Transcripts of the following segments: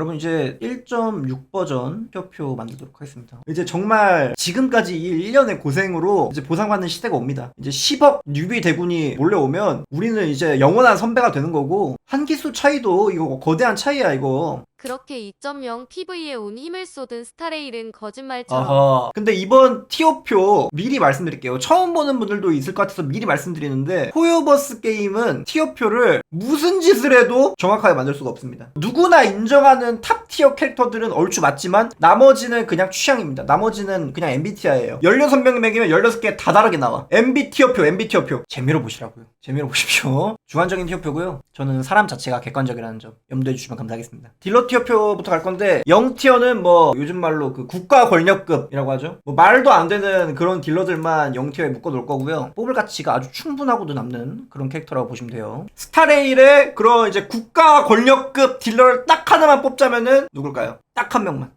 여러분 이제 1.6 버전 표표 만들도록 하겠습니다. 이제 정말 지금까지 이 1년의 고생으로 이제 보상받는 시대가 옵니다. 이제 10억 뉴비 대군이 몰려오면 우리는 이제 영원한 선배가 되는 거고 한 기수 차이도 이거 거대한 차이야 이거. 그렇게 2.0 PV에 온 힘을 쏟은 스타레일은 거짓말처럼 아하. 근데 이번 티어표 미리 말씀드릴게요. 처음 보는 분들도 있을 것 같아서 미리 말씀드리는데 호요버스 게임은 티어표를 무슨 짓을 해도 정확하게 만들 수가 없습니다. 누구나 인정하는 탑 티어 캐릭터들은 얼추 맞지만 나머지는 그냥 취향입니다. 나머지는 그냥 MBTI예요. 16명 맥이면 16개 다 다르게 나와. MB 티어표, MB 티어표. 재미로 보시라고요. 재미로 보십시오. 주관적인 티어표고요. 저는 사람 자체가 객관적이라는 점 염두해 주시면 감사하겠습니다. 딜러 티어표부터 갈 건데 0티어는 뭐 요즘 말로 그 국가 권력급이라고 하죠. 뭐 말도 안 되는 그런 딜러들만 0티어에 묶어 놓을 거고요. 뽑을 가치가 아주 충분하고도 남는 그런 캐릭터라고 보시면 돼요. 스타레일의 그런 이제 국가 권력급 딜러를 딱 하나만 뽑자면은 누굴까요? 딱 한 명만.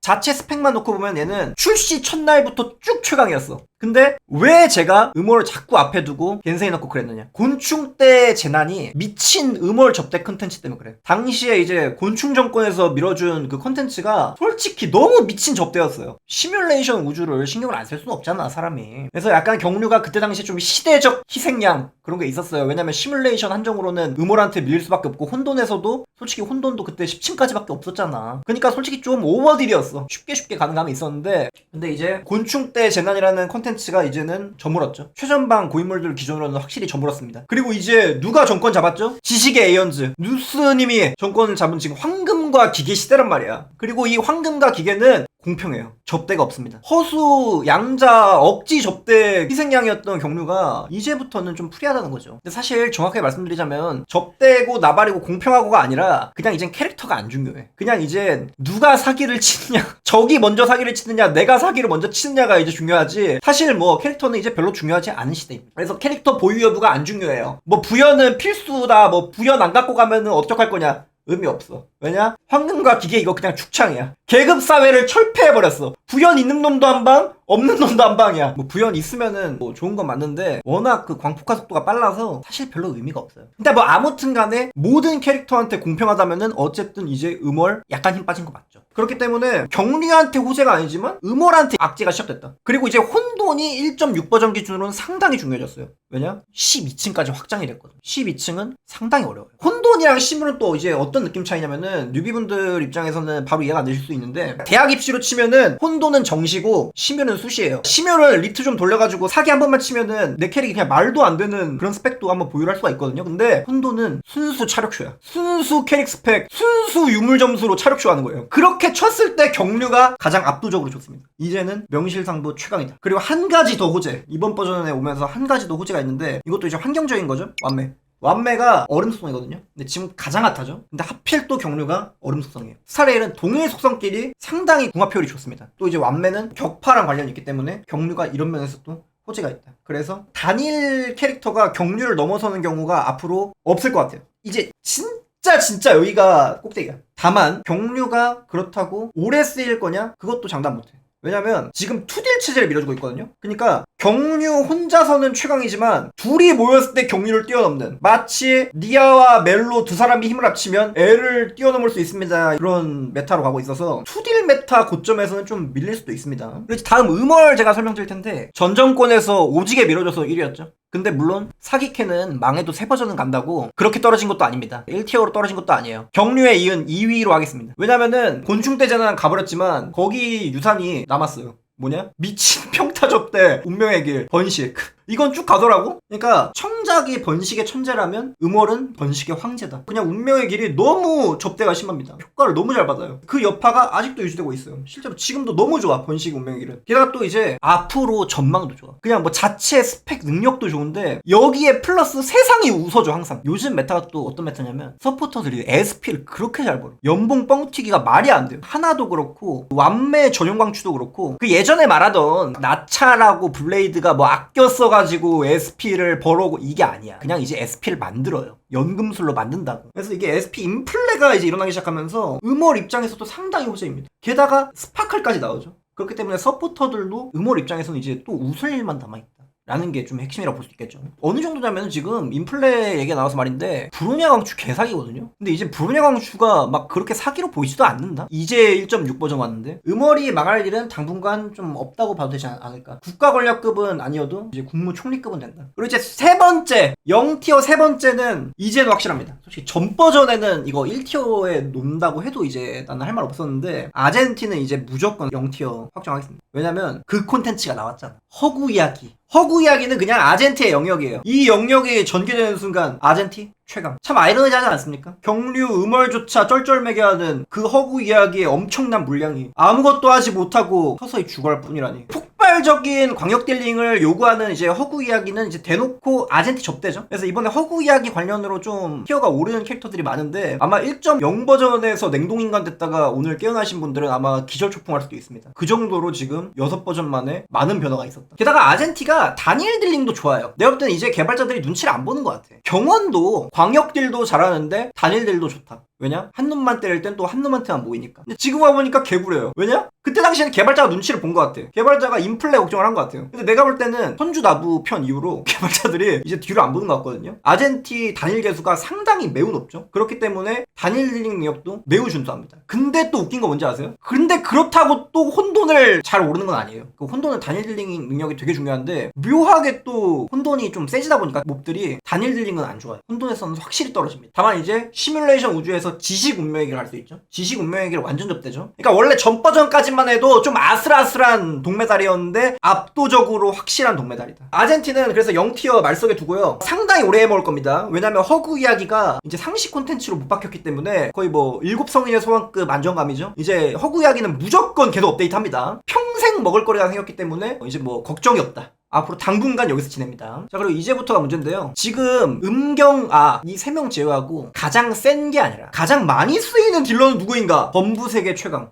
자체 스펙만 놓고 보면 얘는 출시 첫날부터 쭉 최강이었어. 근데 왜 제가 음모를 자꾸 앞에 두고 겐세이 넣고 그랬느냐? 곤충 때 재난이 미친 음월 접대 컨텐츠 때문에 그래. 당시에 이제 곤충 정권에서 밀어준 그 컨텐츠가 솔직히 너무 미친 접대였어요. 시뮬레이션 우주를 신경을 안 쓸 수는 없잖아, 사람이. 그래서 약간 경류가 그때 당시에 좀 시대적 희생양 그런 게 있었어요. 왜냐면 시뮬레이션 한정으로는 음월한테 밀릴 수밖에 없고 혼돈에서도 솔직히 혼돈도 그때 10층까지밖에 없었잖아. 그러니까 솔직히 좀 오버딜이었어. 쉽게 쉽게 가는 감이 있었는데 근데 이제 곤충 때 재난이라는 컨텐츠 가 이제는 저물었죠. 최전방 고인물들 기준으로는 확실히 저물었습니다. 그리고 이제 누가 정권 잡았죠? 지식의 에이언즈 누스님이 정권을 잡은 지금 황금과 기계 시대란 말이야. 그리고 이 황금과 기계는 공평해요. 접대가 없습니다. 허수, 양자, 억지 접대 희생양이었던 경류가 이제부터는 좀 프리하다는 거죠. 근데 사실 정확하게 말씀드리자면 접대고 나발이고 공평하고가 아니라 그냥 이젠 캐릭터가 안 중요해. 그냥 이제 누가 사기를 치느냐, 적이 먼저 사기를 치느냐, 내가 사기를 먼저 치느냐가 이제 중요하지. 사실 뭐 캐릭터는 이제 별로 중요하지 않은 시대입니다. 그래서 캐릭터 보유 여부가 안 중요해요. 뭐 부여는 필수다, 뭐 부연 안 갖고 가면은 어떡할 거냐. 의미 없어. 왜냐? 황금과 기계 이거 그냥 축창이야. 계급 사회를 철폐해버렸어. 부연 있는 놈도 한 방, 없는 놈도 한 방이야. 뭐 부연 있으면은 뭐 좋은 건 맞는데 워낙 그 광폭화 속도가 빨라서 사실 별로 의미가 없어요. 근데 뭐 아무튼 간에 모든 캐릭터한테 공평하다면은 어쨌든 이제 음월 약간 힘 빠진 거 맞죠. 그렇기 때문에 경리한테 호재가 아니지만 음월한테 악재가 시작됐다. 그리고 이제 혼돈이 1.6 버전 기준으로는 상당히 중요해졌어요. 왜냐? 12층까지 확장이 됐거든. 12층은 상당히 어려워요. 혼돈이랑 심으로 또 이제 어떤 느낌 차이냐면은 뉴비분들 입장에서는 바로 이해가 안 되실 수 있는데 대학 입시로 치면은 혼돈은 정시고 심효는 수시예요. 심효를 리트 좀 돌려가지고 사기 한 번만 치면은 내 캐릭이 그냥 말도 안 되는 그런 스펙도 한번 보유할 수가 있거든요. 근데 혼돈은 순수 차력쇼야. 순수 캐릭 스펙, 순수 유물 점수로 차력쇼 하는 거예요. 그렇게 쳤을 때 경류가 가장 압도적으로 좋습니다. 이제는 명실상부 최강이다. 그리고 한 가지 더 호재. 이번 버전에 오면서 한 가지 더 호재가 있는데 이것도 이제 환경적인 거죠. 완매. 완매가 얼음 속성이거든요. 근데 지금 가장 핫하죠. 근데 하필 또 경류가 얼음 속성이에요. 스타레일은 동일 속성끼리 상당히 궁합 효율이 좋습니다. 또 이제 완매는 격파랑 관련이 있기 때문에 경류가 이런 면에서 또 호재가 있다. 그래서 단일 캐릭터가 경류를 넘어서는 경우가 앞으로 없을 것 같아요. 이제 진짜 진짜 여기가 꼭대기야. 다만 경류가 그렇다고 오래 쓰일 거냐? 그것도 장담 못해. 왜냐면 지금 투딜 체제를 밀어주고 있거든요. 그러니까 경류 혼자서는 최강이지만 둘이 모였을 때 경류를 뛰어넘는 마치 니아와 멜로 두 사람이 힘을 합치면 애를 뛰어넘을 수 있습니다. 그런 메타로 가고 있어서 투딜 메타 고점에서는 좀 밀릴 수도 있습니다. 그래서 다음 음월 제가 설명드릴 텐데 전 정권에서 오지게 밀어줘서 1위였죠. 근데 물론 사기캐는 망해도 세 버전은 간다고 그렇게 떨어진 것도 아닙니다. 1티어로 떨어진 것도 아니에요. 경류에 이은 2위로 하겠습니다. 왜냐면은 곤충 대전은 가버렸지만 거기 유산이 남았어요. 뭐냐? 미친 평타 접대 운명의 길 번식 이건 쭉 가더라고. 그러니까 청작이 번식의 천재라면 음월은 번식의 황제다. 그냥 운명의 길이 너무 접대가 심합니다. 효과를 너무 잘 받아요. 그 여파가 아직도 유지되고 있어요. 실제로 지금도 너무 좋아 번식 운명의 길은. 게다가 또 이제 앞으로 전망도 좋아. 그냥 뭐 자체 스펙 능력도 좋은데 여기에 플러스 세상이 웃어줘 항상. 요즘 메타가 또 어떤 메타냐면 서포터들이 SP를 그렇게 잘 벌어. 연봉 뻥튀기가 말이 안 돼요. 하나도 그렇고 완매 전용 광추도 그렇고 그 예전에 말하던 나차라고 블레이드가 뭐 아껴 써가 지고 SP를 벌어오고 이게 아니야. 그냥 이제 SP를 만들어요. 연금술로 만든다고. 그래서 이게 SP 인플레가 이제 일어나기 시작하면서 음월 입장에서도 상당히 호재입니다. 게다가 스파클까지 나오죠. 그렇기 때문에 서포터들도 음월 입장에서는 이제 또 웃을 일만 남아있다 라는 게 좀 핵심이라고 볼 수 있겠죠. 어느 정도냐면 지금 인플레 얘기가 나와서 말인데 브로냐 광추 개사기거든요. 근데 이제 브로냐 광추가 막 그렇게 사기로 보이지도 않는다. 이제 1.6 버전 왔는데 음월이 망할 일은 당분간 좀 없다고 봐도 되지 않- 않을까. 국가 권력급은 아니어도 이제 국무총리급은 된다. 그리고 이제 세 번째 0티어 세 번째는 이제는 확실합니다. 솔직히 전 버전에는 이거 1티어에 논다고 해도 이제 나는 할 말 없었는데 아젠티는 이제 무조건 0티어 확정하겠습니다. 왜냐면 그 콘텐츠가 나왔잖아. 허구 이야기. 허구 이야기는 그냥 아젠티의 영역이에요. 이 영역이 전개되는 순간 아젠티 최강. 참 아이러니하지 않습니까? 경류 음월조차 쩔쩔매게 하는 그 허구 이야기의 엄청난 물량이 아무것도 하지 못하고 서서히 죽어갈 뿐이라니. 폭발적인 광역 딜링을 요구하는 이제 허구 이야기는 이제 대놓고 아젠티 접대죠. 그래서 이번에 허구 이야기 관련으로 좀 티어가 오르는 캐릭터들이 많은데 아마 1.0 버전에서 냉동인간 됐다가 오늘 깨어나신 분들은 아마 기절초풍할 수도 있습니다. 그 정도로 지금 6버전 만에 많은 변화가 있었다. 게다가 아젠티가 단일 딜링도 좋아요. 내가 볼 때는 이제 개발자들이 눈치를 안 보는 것 같아. 경원도 광역 딜도 잘하는데 단일 딜도 좋다. 왜냐? 한 놈만 때릴 땐 또 한 놈한테만 모이니까. 근데 지금 와보니까 개구려요. 왜냐? 그때 당시에는 개발자가 눈치를 본 것 같아. 개발자가 인플레 걱정을 한 것 같아요. 근데 내가 볼 때는 선주 나부 편 이후로 개발자들이 이제 뒤로 안 보는 것 같거든요. 아젠티 단일 개수가 상당히 매우 높죠. 그렇기 때문에 단일 딜링 능력도 매우 준수합니다. 근데 또 웃긴 거 뭔지 아세요? 근데 그렇다고 또 혼돈을 잘 오르는 건 아니에요. 그 혼돈은 단일 딜링 능력이 되게 중요한데 묘하게 또 혼돈이 좀 세지다 보니까 몹들이 단일 딜링은 안 좋아요. 혼돈에서는 확실히 떨어집니다. 다만 이제 시뮬레이션 우주에서 지식 운명에게를 할수 있죠. 지식 운명에게를 완전 접대죠. 그러니까 원래 전 버전까지 만 해도 좀 아슬아슬한 동메달이었는데 압도적으로 확실한 동메달이다. 아젠티는 그래서 0티어 말석에 두고요. 상당히 오래 해먹을 겁니다. 왜냐면 허구 이야기가 이제 상식 콘텐츠로 못 박혔기 때문에 거의 뭐 일곱 성인의 소환급 안정감이죠. 이제 허구 이야기는 무조건 계속 업데이트합니다. 평생 먹을 거리가 생겼기 때문에 이제 뭐 걱정이 없다. 앞으로 당분간 여기서 지냅니다. 자, 그리고 이제부터가 문제인데요. 지금 음경 아 이 세 명 제외하고 가장 센 게 아니라 가장 많이 쓰이는 딜러는 누구인가? 범부 세계 최강.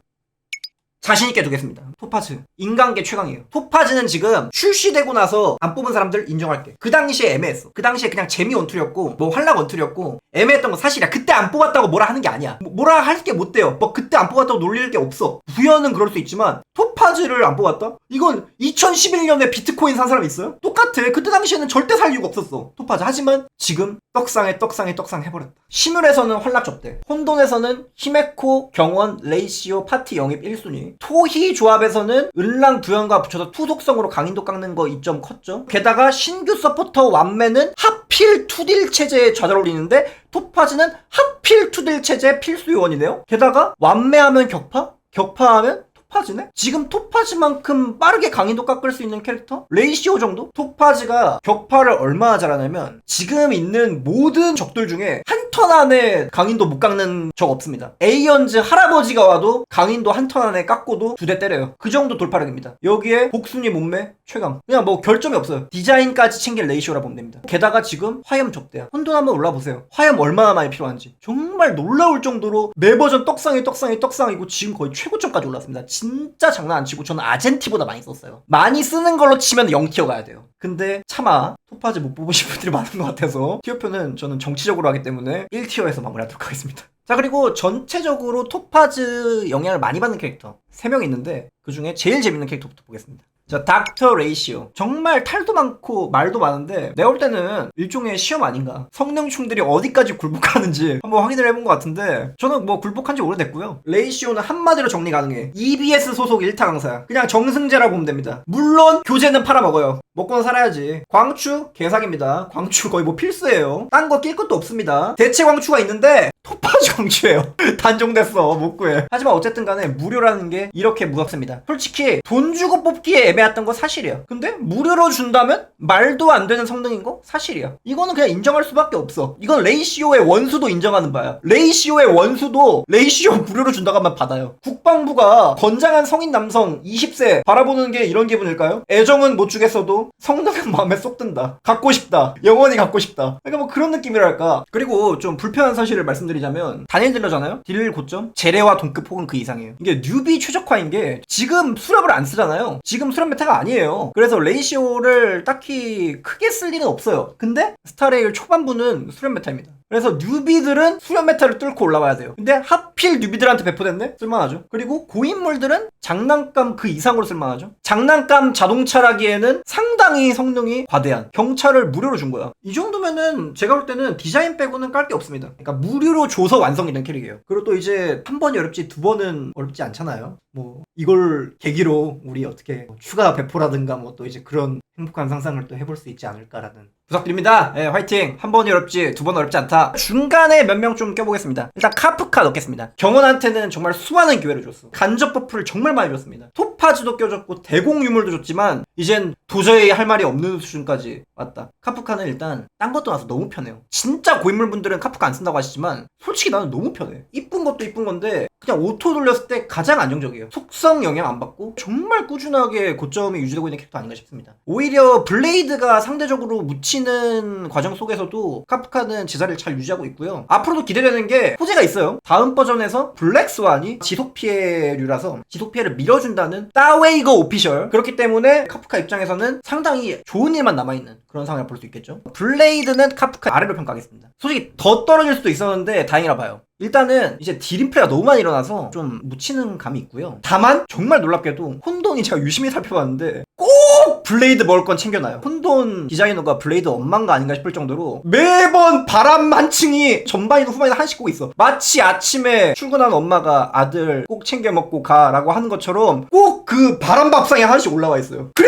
자신있게 두겠습니다. 토파즈. 인간계 최강이에요. 토파즈는 지금 출시되고 나서 안 뽑은 사람들 인정할게. 그 당시에 애매했어. 그 당시에 그냥 재미 원툴이었고, 뭐 활락 원툴이었고, 애매했던 건 사실이야. 그때 안 뽑았다고 뭐라 하는 게 아니야. 뭐, 뭐라 할 게 못 돼요. 뭐 그때 안 뽑았다고 놀릴 게 없어. 부연은 그럴 수 있지만, 토파즈를 안 뽑았다? 이건 2011년에 비트코인 산 사람 있어요? 똑같아. 그때 당시에는 절대 살 이유가 없었어. 토파즈. 하지만 지금 떡상에 떡상에 떡상 해버렸다. 시뮬에서는 활락 접대. 혼돈에서는 히메코, 경원, 레이시오, 파티 영입 1순위. 토희 조합에서는 은랑 두연과 붙여서 투속성으로 강인도 깎는 거 2점 컸죠. 게다가 신규 서포터 완매는 하필 투딜 체제에 잘 어울리는데 토파즈는 하필 투딜 체제 필수 요원이네요. 게다가 완매하면 격파? 격파하면 토파즈네? 지금 토파즈만큼 빠르게 강인도 깎을 수 있는 캐릭터? 레이시오 정도? 토파즈가 격파를 얼마나 잘하냐면 지금 있는 모든 적들 중에 한 턴 안에 강인도 못 깎는 적 없습니다. 에이언즈 할아버지가 와도 강인도 한 턴 안에 깎고도 두 대 때려요. 그 정도 돌파력입니다. 여기에 복순이 몸매 최강. 그냥 뭐 결점이 없어요. 디자인까지 챙길 레이시오라 보면 됩니다. 게다가 지금 화염 접대야. 혼돈 한번 올라보세요. 화염 얼마나 많이 필요한지. 정말 놀라울 정도로 매 버전 떡상이 떡상이 떡상이고 지금 거의 최고점까지 올랐습니다. 진짜 장난 안 치고 저는 아젠티보다 많이 썼어요. 많이 쓰는 걸로 치면 0티어 가야 돼요. 근데 차마 토파즈 못 뽑으신 분들이 많은 것 같아서 티어표는 저는 정치적으로 하기 때문에 1티어에서 마무리하도록 하겠습니다. 자 그리고 전체적으로 토파즈 영향을 많이 받는 캐릭터 3명 있는데 그 중에 제일 재밌는 캐릭터부터 보겠습니다. 자, 닥터 레이시오. 정말 탈도 많고 말도 많은데 내가 볼 때는 일종의 시험 아닌가. 성능충들이 어디까지 굴복하는지 한번 확인을 해본 것 같은데 저는 뭐 굴복한 지 오래됐고요. 레이시오는 한마디로 정리 가능해. EBS 소속 1타 강사야. 그냥 정승재라 보면 됩니다. 물론 교재는 팔아먹어요. 먹고는 살아야지. 광추 개사기입니다. 광추 거의 뭐 필수예요. 딴 거 낄 것도 없습니다. 대체 광추가 있는데 토파즈 광추예요. 단종됐어. 못 구해. 하지만 어쨌든 간에 무료라는 게 이렇게 무섭습니다. 솔직히 돈 주고 뽑기에 애매했던 거 사실이야. 근데 무료로 준다면 말도 안 되는 성능인 거 사실이야. 이거는 그냥 인정할 수밖에 없어. 이건 레이시오의 원수도 인정하는 바야. 레이시오의 원수도 레이시오 무료로 준다고 하면 받아요. 국방부가 건장한 성인 남성 20세 바라보는 게 이런 기분일까요? 애정은 못 주겠어도 성능은 마음에 쏙 든다. 갖고 싶다. 영원히 갖고 싶다. 그러니까 뭐 그런 느낌이랄까. 그리고 좀 불편한 사실을 말씀드리 자면 단일 딜러잖아요. 딜 고점 제레와 동급 혹은 그 이상이에요. 이게 뉴비 최적화인 게 지금 수렵을 안 쓰잖아요. 지금 수렵 메타가 아니에요. 그래서 레이시오를 딱히 크게 쓸 일은 없어요. 근데 스타레일 초반부는 수렵 메타입니다. 그래서 뉴비들은 수면 메타를 뚫고 올라와야 돼요. 근데 하필 뉴비들한테 배포됐네? 쓸만하죠. 그리고 고인물들은 장난감 그 이상으로 쓸만하죠. 장난감 자동차라기에는 상당히 성능이 과대한 경차를 무료로 준 거야. 이 정도면은 제가 볼 때는 디자인 빼고는 깔 게 없습니다. 그러니까 무료로 줘서 완성이 된 캐릭이에요. 그리고 또 이제 한 번이 어렵지 두 번은 어렵지 않잖아요. 뭐 이걸 계기로 우리 어떻게 뭐 추가 배포라든가 뭐 또 이제 그런 행복한 상상을 또 해볼 수 있지 않을까라는 부탁드립니다. 예, 화이팅. 한 번이 어렵지 두 번 어렵지 않다. 중간에 몇 명 좀 껴보겠습니다. 일단 카프카 넣겠습니다. 경원한테는 정말 수많은 기회를 줬어. 간접 버프를 정말 많이 줬습니다. 토파즈도 껴줬고 대공 유물도 줬지만 이젠 도저히 할 말이 없는 수준까지 왔다. 카프카는 일단 딴 것도 나서 너무 편해요. 진짜 고인물 분들은 카프카 안 쓴다고 하시지만 솔직히 나는 너무 편해. 이쁜 것도 이쁜 건데 그냥 오토 돌렸을 때 가장 안정적이에요. 속성 영향 안 받고 정말 꾸준하게 고점이 유지되고 있는 캐릭터 아닌가 싶습니다. 오히려 블레이드가 상대적으로 묻히는 과정 속에서도 카프카는 제자리를 잘 유지하고 있고요. 앞으로도 기대되는 게 호재가 있어요. 다음 버전에서 블랙스완이 지속 피해류라서 지속 피해를 밀어준다는 따웨이거 오피셜 그렇기 때문에 카프카 입장에서는 상당히 좋은 일만 남아있는 그런 상황을 볼 수 있겠죠. 블레이드는 카프카 아래로 평가하겠습니다. 솔직히 더 떨어질 수도 있었는데 다행이라 봐요. 일단은 이제 딜인플레가 너무 많이 일어나서 좀 묻히는 감이 있고요. 다만 정말 놀랍게도 혼돈이 제가 유심히 살펴봤는데 꼭 블레이드 먹을 건 챙겨놔요. 혼돈 디자이너가 블레이드 엄마인가 아닌가 싶을 정도로 매번 바람 만층이 전반이든 후반이든 한씩 꼭 있어. 마치 아침에 출근하는 엄마가 아들 꼭 챙겨 먹고 가라고 하는 것처럼 꼭 그 바람 밥상에 하나씩 올라와 있어요. 그래서 꼭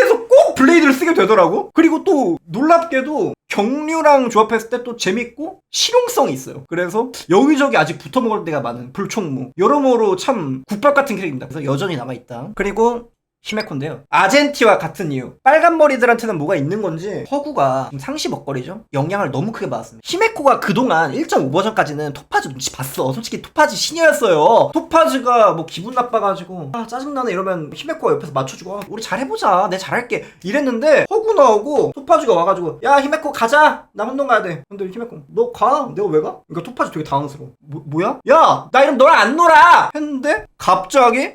블레이드를 쓰게 되더라고. 그리고 또 놀랍게도 경류랑 조합했을 때 또 재밌고 실용성이 있어요. 그래서 여기저기 아직 붙어 먹을 때가 많은 불총무. 여러모로 참 국밥 같은 캐릭입니다. 그래서 여전히 남아있다. 그리고 히메코인데요. 아젠티와 같은 이유. 빨간 머리들한테는 뭐가 있는 건지 허구가 좀 상시 먹거리죠. 영향을 너무 크게 받았습니다. 히메코가 그동안 1.5버전까지는 토파즈 눈치 봤어. 솔직히 토파즈 신이었어요. 토파즈가 뭐 기분 나빠가지고 아 짜증나네 이러면 히메코가 옆에서 맞춰주고 아, 우리 잘해보자. 내 잘할게. 이랬는데 허구 나오고 토파즈가 와가지고 야 히메코 가자. 나 혼동 가야 돼. 근데 히메코 너 가. 내가 왜 가? 그러니까 토파즈 되게 당황스러워. 뭐, 뭐야? 야 나 이름 너랑 안 놀아. 했는데 갑자기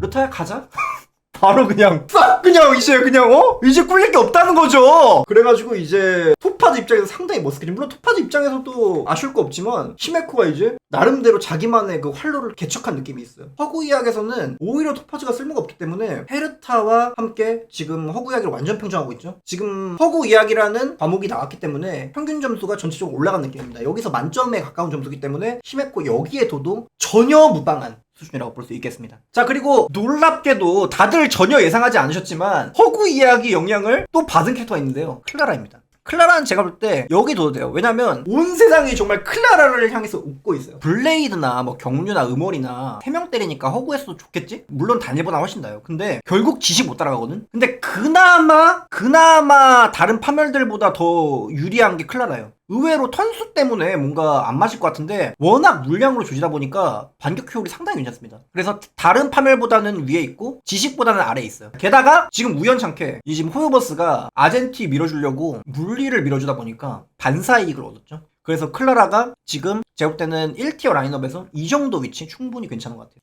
르타야 가자. 바로 그냥 싹 그냥 이제 그냥 어 이제 꿀릴 게 없다는 거죠. 그래가지고 이제 토파즈 입장에서 상당히 머쓱해지. 물론 토파즈 입장에서도 아쉬울 거 없지만 히메코가 이제 나름대로 자기만의 그 활로를 개척한 느낌이 있어요. 허구 이야기에서는 오히려 토파즈가 쓸모가 없기 때문에 헤르타와 함께 지금 허구 이야기를 완전 평정하고 있죠. 지금 허구 이야기라는 과목이 나왔기 때문에 평균 점수가 전체적으로 올라간 느낌입니다. 여기서 만점에 가까운 점수기 때문에 히메코 여기에 둬도 전혀 무방한 수준이라고 볼 수 있겠습니다. 자, 그리고 놀랍게도 다들 전혀 예상하지 않으셨지만 허구 이야기 영향을 또 받은 캐릭터가 있는데요. 클라라입니다. 클라라는 제가 볼 때 여기 둬도 돼요. 왜냐면 온 세상이 정말 클라라를 향해서 웃고 있어요. 블레이드나 뭐 경류나 음월이나 세명 때리니까 허구했어도 좋겠지? 물론 단일보다 훨씬 나요. 근데 결국 지식 못 따라가거든? 근데 그나마 그나마 다른 파멸들보다 더 유리한 게 클라라예요. 의외로 턴수 때문에 뭔가 안 맞을 것 같은데 워낙 물량으로 조지다 보니까 반격 효율이 상당히 괜찮습니다. 그래서 다른 파멸보다는 위에 있고 지식보다는 아래에 있어요. 게다가 지금 우연찮게 이 지금 호요버스가 아젠티 밀어주려고 물리를 밀어주다 보니까 반사 이익을 얻었죠. 그래서 클라라가 지금 때는 1티어 라인업에서 이 정도 위치 충분히 괜찮은 것 같아요.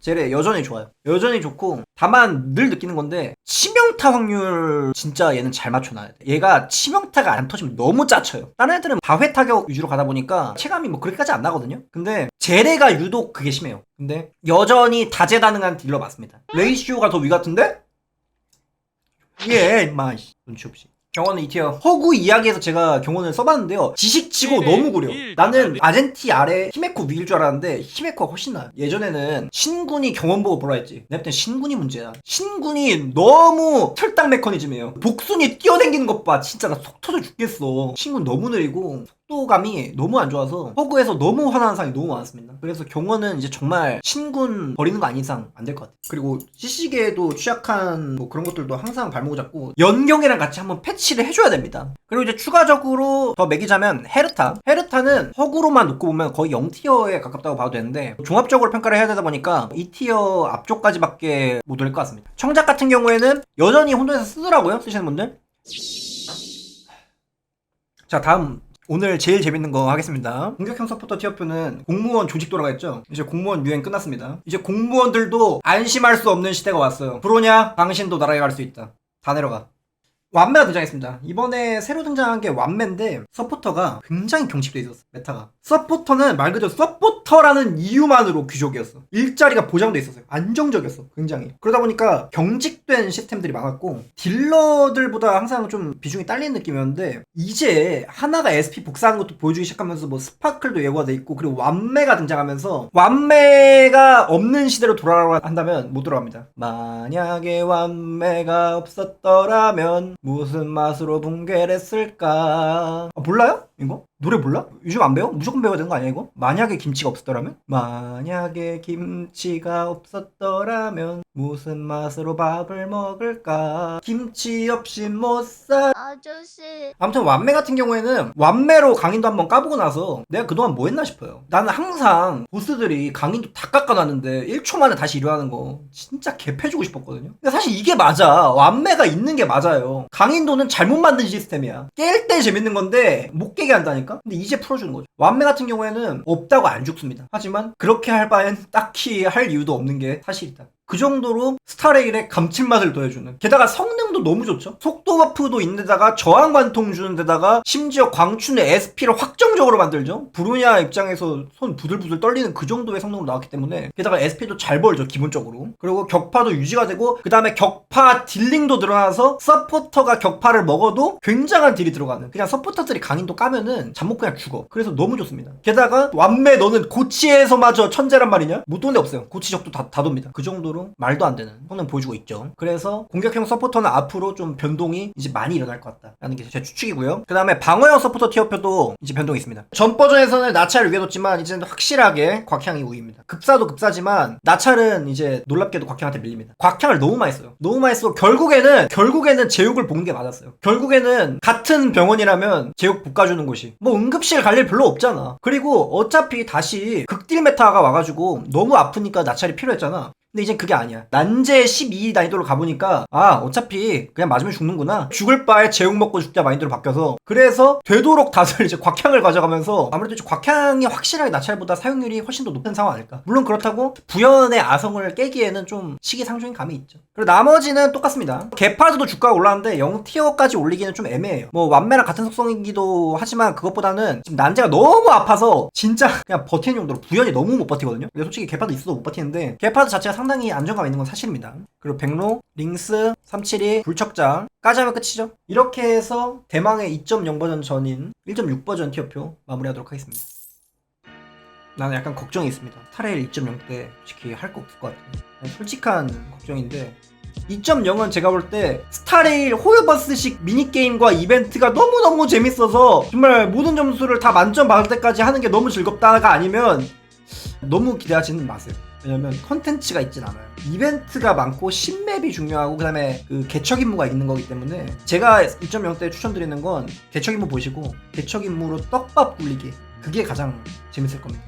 제레 여전히 좋아요. 여전히 좋고 다만 늘 느끼는 건데 치명타 확률 진짜 얘는 잘 맞춰놔야 돼. 얘가 치명타가 안 터지면 너무 짜쳐요. 다른 애들은 다회 타격 위주로 가다 보니까 체감이 뭐 그렇게까지 안 나거든요. 근데 제레가 유독 그게 심해요. 근데 여전히 다재다능한 딜러 맞습니다. 레이시오가 더 위 같은데? 예, 씨. 눈치 없이. 경원은 2티어 허구 이야기에서 제가 경원을 써봤는데요. 지식치고 너무 구려. 나는 아젠티 아래 히메코 위일 줄 알았는데 히메코가 훨씬 나아 예전에는 신군이 경원 보고 보라 했지? 내가 볼땐 신군이 문제야. 신군이 너무 철당 메커니즘이에요. 복순이 뛰어댕기는 것 봐 진짜 나 속 터져 죽겠어. 신군 너무 느리고 속도감이 너무 안 좋아서 허구에서 너무 화나는 상이 너무 많았습니다. 그래서 경원은 이제 정말 신군 버리는 거 아닌 이상 안 될 것 같아 그리고 CC계에도 취약한 뭐 그런 것들도 항상 발목을 잡고 연경이랑 같이 한번 패치를 해줘야 됩니다. 그리고 이제 추가적으로 더 매기자면 헤르타. 헤르타는 허구로만 놓고 보면 거의 0티어에 가깝다고 봐도 되는데 종합적으로 평가를 해야 되다 보니까 2티어 앞쪽까지밖에 못 올 것 같습니다. 청작 같은 경우에는 여전히 혼돈에서 쓰더라고요 쓰시는 분들. 자 다음 오늘 제일 재밌는 거 하겠습니다. 공격형 서포터 티어표는 공무원 조직 돌아갔죠? 이제 공무원 유행 끝났습니다. 이제 공무원들도 안심할 수 없는 시대가 왔어요. 브로냐? 당신도 나라에 갈 수 있다. 다 내려가. 완메가 등장했습니다. 이번에 새로 등장한 게 완메인데 서포터가 굉장히 경직돼 있었어 메타가. 서포터는 말 그대로 서포터라는 이유만으로 귀족이었어. 일자리가 보장돼 있었어요. 안정적이었어. 굉장히. 그러다 보니까 경직된 시스템들이 많았고 딜러들보다 항상 좀 비중이 딸리는 느낌이었는데 이제 하나가 SP 복사하는 것도 보여주기 시작하면서 뭐 스파클도 예고가 돼 있고 그리고 완메가 등장하면서 완메가 없는 시대로 돌아가라 한다면 못 돌아갑니다. 만약에 완메가 없었더라면 무슨 맛으로 붕괴를 했을까? 아, 몰라요? 이거? 노래 몰라? 요즘 안 배워? 무조건 배워야 되는 거 아니야 이거? 만약에 김치가 없었더라면? 만약에 김치가 없었더라면 무슨 맛으로 밥을 먹을까? 김치 없이 못 살. 아저씨 아무튼 완메 같은 경우에는 완메로 강인도 한번 까보고 나서 내가 그동안 뭐 했나 싶어요. 나는 항상 보스들이 강인도 다 깎아놨는데 1초 만에 다시 일어나는 거 진짜 개패주고 싶었거든요. 근데 사실 이게 맞아. 완메가 있는 게 맞아요. 강인도는 잘못 만든 시스템이야. 깰 때 재밌는 건데 못 깨게 한다니까? 근데 이제 풀어주는 거죠. 완메 같은 경우에는 없다고 안 죽습니다. 하지만 그렇게 할 바엔 딱히 할 이유도 없는 게 사실이다. 그 정도로 스타레일의 감칠맛을 더해주는. 게다가 성능도 너무 좋죠. 속도 버프도 있는데다가 저항 관통 주는 데다가 심지어 광춘의 SP를 확정적으로 만들죠. 브루냐 입장에서 손 부들부들 떨리는 그 정도의 성능으로 나왔기 때문에 게다가 SP도 잘 벌죠 기본적으로. 그리고 격파도 유지가 되고 그 다음에 격파 딜링도 늘어나서 서포터가 격파를 먹어도 굉장한 딜이 들어가는. 그냥 서포터들이 강인도 까면은 잠 못 그냥 죽어. 그래서 너무 좋습니다. 게다가 완매 너는 고치에서마저 천재란 말이냐? 못 도는 데 없어요. 고치 적도 다, 다 돕니다. 그 정도로 말도 안 되는 성능 보여주고 있죠. 그래서 공격형 서포터는 앞으로 좀 변동이 이제 많이 일어날 것 같다라는 게 제 추측이고요. 그 다음에 방어형 서포터 티어표도 이제 변동이 있습니다. 전 버전에서는 나찰을 위에 뒀지만 이제는 확실하게 곽향이 우위입니다. 급사도 급사지만 나찰은 이제 놀랍게도 곽향한테 밀립니다. 곽향을 너무 많이 써요. 너무 많이 쓰고 결국에는 결국에는 제육을 볶는 게 맞았어요. 결국에는 같은 병원이라면 제육 볶아주는 곳이 뭐 응급실 갈 일 별로 없잖아. 그리고 어차피 다시 극딜 메타가 와가지고 너무 아프니까 나찰이 필요했잖아 근데 이젠 그게 아니야. 난제 12 난이도로 가보니까, 아, 어차피 그냥 맞으면 죽는구나. 죽을 바에 제육 먹고 죽자 마인드로 바뀌어서. 그래서 되도록 다들 이제 곽향을 가져가면서 아무래도 이제 곽향이 확실하게 나찰보다 사용률이 훨씬 더 높은 상황 아닐까. 물론 그렇다고 부연의 아성을 깨기에는 좀 시기상조인 감이 있죠. 그리고 나머지는 똑같습니다. 개파드도 주가가 올랐는데 0티어까지 올리기는 좀 애매해요. 뭐 완매랑 같은 속성이기도 하지만 그것보다는 지금 난제가 너무 아파서 진짜 그냥 버티는 용도로 부연이 너무 못 버티거든요. 근데 솔직히 개파드 있어도 못 버티는데 개파드 자체가 상당히 안정감 있는 건 사실입니다. 그리고 백로, 링스, 372, 불척장 까지 하면 끝이죠. 이렇게 해서 대망의 2.0 버전 전인 1.6 버전 티어표 마무리하도록 하겠습니다. 나는 약간 걱정이 있습니다. 타레일 2.0 때 솔직히 할 거 없을 것 같아요. 솔직한 걱정인데 2.0은 제가 볼 때 스타레일 호요버스식 미니게임과 이벤트가 너무너무 재밌어서 정말 모든 점수를 다 만점 받을 때까지 하는 게 너무 즐겁다가 아니면 너무 기대하지는 마세요. 왜냐면 컨텐츠가 있진 않아요. 이벤트가 많고 신맵이 중요하고 그다음에 그 개척 임무가 있는 거기 때문에 제가 2.0 때 추천드리는 건 개척 임무 보시고 개척 임무로 떡밥 굴리기 그게 가장 재밌을 겁니다.